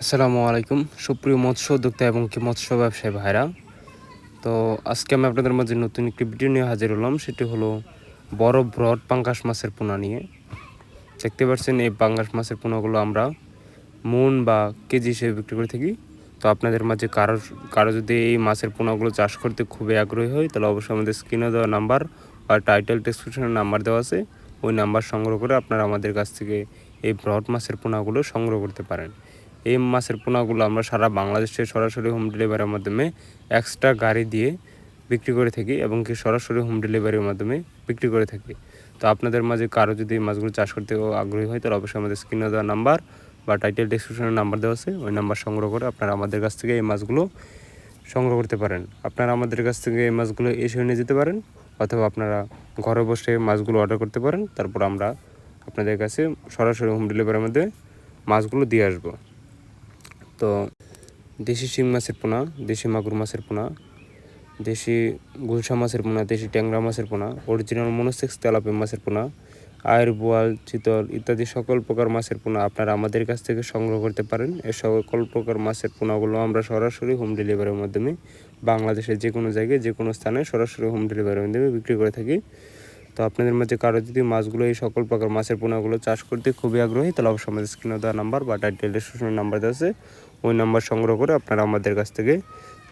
আসসালামু আলাইকুম। সুপ্রিয় মৎস্য উদ্যোক্তা এবং কি মৎস্য ব্যবসায়ী ভাইরা, তো আজকে আমি আপনাদের মাঝে নতুন একটি ভিডিও নিয়ে হাজির হলাম। সেটি হলো বড় ব্রড পাঙ্গাস মাছের পোনা নিয়ে। দেখতে পাচ্ছেন এই পাঙ্গাস মাছের পোনাগুলো আমরা মন বা কেজি হিসেবে বিক্রি করে থাকি। তো আপনাদের মাঝে কারও কারও যদি এই মাছের পোনাগুলো চাষ করতে খুবই আগ্রহী হয়, তাহলে অবশ্যই আমাদের স্ক্রিনে দেওয়া নাম্বার বা টাইটেল ডেসক্রিপশনের নাম্বার দেওয়া আছে। ওই নাম্বার সংগ্রহ করে আপনারা আমাদের কাছ থেকে এই ব্রড মাছের পোনাগুলো সংগ্রহ করতে পারেন। এই মাছের পোনাগুলো আমরা সারা বাংলাদেশে সরাসরি হোম ডেলিভারির মাধ্যমে এক্সট্রা গাড়ি দিয়ে বিক্রি করে থাকি এবং কি সরাসরি হোম ডেলিভারির মাধ্যমে বিক্রি করে থাকি। তো আপনাদের মাঝে কারও যদি এই মাছগুলো চাষ করতে আগ্রহী হয়, তাহলে অবশ্যই আমাদের স্ক্রিনে দেওয়া নাম্বার বা টাইটেল ডিসক্রিপশনের নাম্বার দেওয়া আছে। ওই নাম্বার সংগ্রহ করে আপনারা আমাদের কাছ থেকে এই মাছগুলো সংগ্রহ করতে পারেন। আপনারা আমাদের কাছ থেকে এই মাছগুলো এসে নিয়ে যেতে পারেন অথবা আপনারা ঘরে বসে মাছগুলো অর্ডার করতে পারেন। তারপর আমরা আপনাদের কাছে সরাসরি হোম ডেলিভারির মধ্যে মাছগুলো দিয়ে আসব। তো দেশি শিং মাছের পোনা, দেশি মাগুর মাছের পোনা, দেশি গুলশা মাছের পোনা, দেশি ট্যাংরা মাছের পোনা অরিজিনাল মনোসেক্স তেলাপি মাছের পোনা আয়ের বোয়াল, চিতল ইত্যাদি সকল প্রকার মাছের পোনা আপনারা আমাদের কাছ থেকে সংগ্রহ করতে পারেন। এ সকল প্রকার মাছের পোনাগুলো আমরা সরাসরি হোম ডেলিভারির মাধ্যমে বাংলাদেশের যে কোনো জায়গায় যে কোনো স্থানে সরাসরি হোম ডেলিভারির মাধ্যমে বিক্রি করে থাকি। তো আপনাদের মাঝে কারও যদি মাছগুলো এই সকল প্রকার মাছের পোনাগুলো চাষ করতে খুবই আগ্রহী, তাহলে অবশ্যই আমাদের স্ক্রিনে দেওয়া নাম্বার বা টাইটেল ডিসক্রিপশনের নাম্বার দেওয়া আছে। ওই নাম্বার সংগ্রহ করে আপনারা আমাদের কাছ থেকে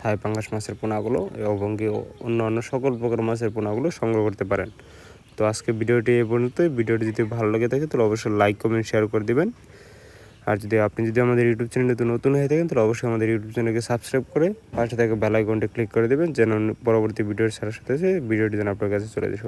থাই পাঙ্গাস মাছের পোনাগুলো এবং কি অন্য অন্য সকল প্রকার মাছের পোনাগুলো সংগ্রহ করতে পারেন। তো আজকে ভিডিওটি এই পর্যন্ত ভিডিওটি যদি ভালো লাগে থাকে, তাহলে অবশ্যই লাইক কমেন্ট শেয়ার করে দেবেন। আর যদি আপনি যদি আমাদের ইউটিউব চ্যানেলে নতুন হয়ে থাকেন, তাহলে অবশ্যই আমাদের ইউটিউব চ্যানেলকে সাবস্ক্রাইব করে পাশে থেকে বেল আইকনটি ক্লিক করে দেবেন, যেন পরবর্তী ভিডিওর সাথে সাথে ভিডিওটি যেন আপনার কাছে চলে যায়।